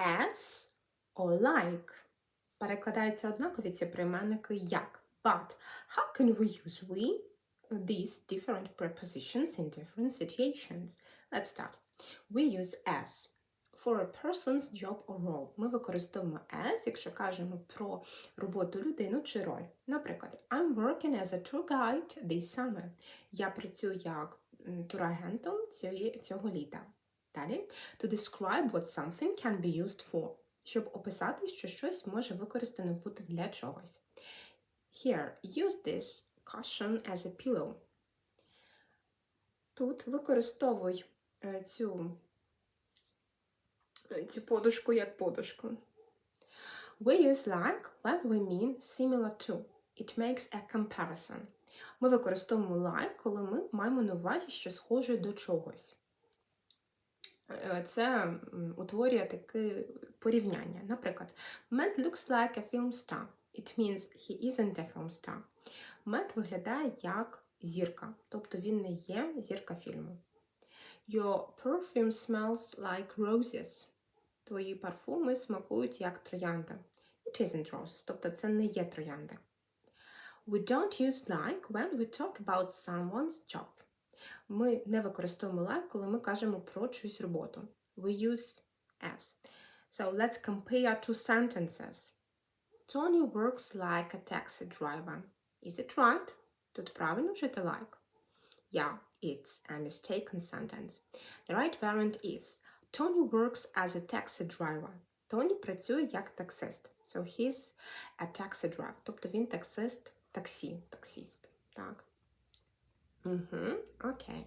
as or like. Перекладаються однакові ці прийменники як. But how can we use we these different prepositions in different situations? Let's start. We use as for a person's job or role. Ми використовуємо as, якщо кажемо про роботу людину чи роль. Наприклад, I'm working as a tour guide this summer. Я працюю як турагентом цього літа. Далі. To describe what something can be used for. Щоб описати, що щось може використано бути для чогось. Here, use this cushion as a pillow. Тут використовуй е, цю, е, цю подушку як подушку. We use like when we mean similar to. It makes a comparison. Ми використовуємо like, коли ми маємо на увазі, що схоже до чогось. Е, Це утворює таке порівняння. Наприклад, Matt looks like a film star. It means he isn't a film star. Мет виглядає як зірка, тобто він не є зірка фільму. Your perfume smells like roses. Твої парфуми смакують як троянда. It isn't roses, тобто це не є троянда. We don't use like when we talk about someone's job. Ми не використовуємо like, коли ми кажемо про чиюсь роботу. We use as. So let's compare two sentences. Tony works like a taxi driver. Is it right? Тут правильно вжити like? Yeah, it's a mistaken sentence. The right variant is Tony works as a taxi driver. Тоні працює як таксист. So he's a taxi driver. Тобто він таксист, таксі, таксіст. Так. Mm-hmm. Okay.